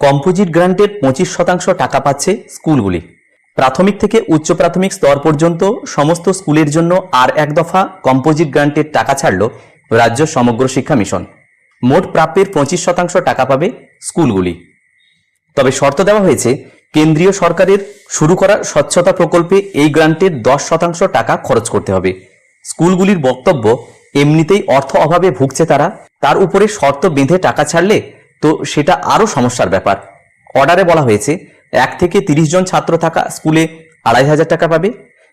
Composite গ্রান্টের পঁচিশ শতাংশ টাকা পাচ্ছে স্কুলগুলি। প্রাথমিক থেকে উচ্চ প্রাথমিক স্তর পর্যন্ত সমস্ত স্কুলের জন্য আর এক দফা কম্পোজিট গ্রান্টের টাকা ছাড়ল রাজ্য সমগ্র শিক্ষা মিশন। মোট প্রাপ্যের পঁচিশ শতাংশ টাকা পাবে স্কুলগুলি। তবে শর্ত দেওয়া হয়েছে, কেন্দ্রীয় সরকারের শুরু করা স্বচ্ছতা প্রকল্পে এই গ্রান্টের দশ শতাংশ টাকা খরচ করতে হবে। স্কুলগুলির বক্তব্য, এমনিতেই অর্থ অভাবে ভুগছে তারা, তার উপরে শর্ত বেঁধে টাকা ছাড়লে তো সেটা আরও সমস্যার ব্যাপার। অর্ডারে বলা হয়েছে, এক থেকে তিরিশ জন ছাত্র থাকা স্কুলে আড়াই হাজার টাকা পাবে।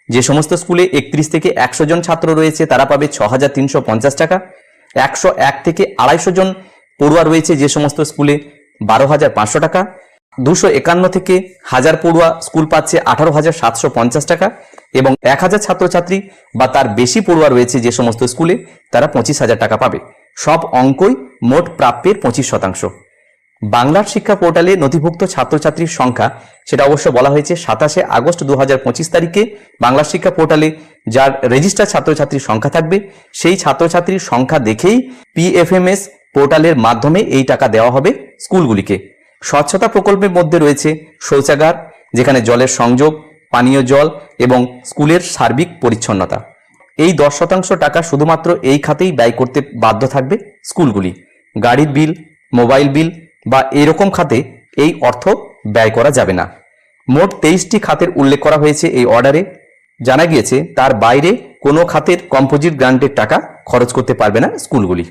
যে সমস্ত স্কুলে একত্রিশ থেকে একশো জন ছাত্র রয়েছে, তারা পাবে ছ হাজার তিনশো পঞ্চাশ টাকা। একশো এক থেকে আড়াইশো জন পড়ুয়া রয়েছে, যে সমস্ত স্কুলে বারো হাজার পাঁচশো টাকা। দুশো একান্ন থেকে হাজার পড়ুয়া স্কুল পাচ্ছে আঠারো হাজার সাতশো পঞ্চাশ টাকা এবং এক হাজার ছাত্রছাত্রী বা তার বেশি পড়ুয়া রয়েছে যে সমস্ত স্কুলে, তারা পঁচিশ হাজার টাকা পাবে। সব অঙ্কই মোট প্রাপ্যের পঁচিশ শতাংশ। বাংলার শিক্ষা পোর্টালে নথিভুক্ত ছাত্রছাত্রীর সংখ্যা, সেটা অবশ্য বলা হয়েছে সাতাশে আগস্ট দু হাজার পঁচিশ তারিখে। বাংলা শিক্ষা পোর্টালে যার রেজিস্টার ছাত্রছাত্রীর সংখ্যা থাকবে, সেই ছাত্রছাত্রীর সংখ্যা দেখেই পিএফএমএস পোর্টালের মাধ্যমে এই টাকা দেওয়া হবে স্কুলগুলিকে। স্বচ্ছতা প্রকল্পের মধ্যে রয়েছে শৌচাগার, যেখানে জলের সংযোগ, পানীয় জল এবং স্কুলের সার্বিক পরিচ্ছন্নতা। এই দশ শতাংশ টাকা শুধুমাত্র এই খাতেই ব্যয় করতে বাধ্য থাকবে স্কুলগুলি। গাড়ির বিল, মোবাইল বিল বা এরকম খাতে এই অর্থ ব্যয় করা যাবে না। মোট তেইশটি খাতের উল্লেখ করা হয়েছে এই অর্ডারে। জানা গিয়েছে, তার বাইরে কোনো খাতের কম্পোজিট গ্রান্টের টাকা খরচ করতে পারবে না স্কুলগুলি।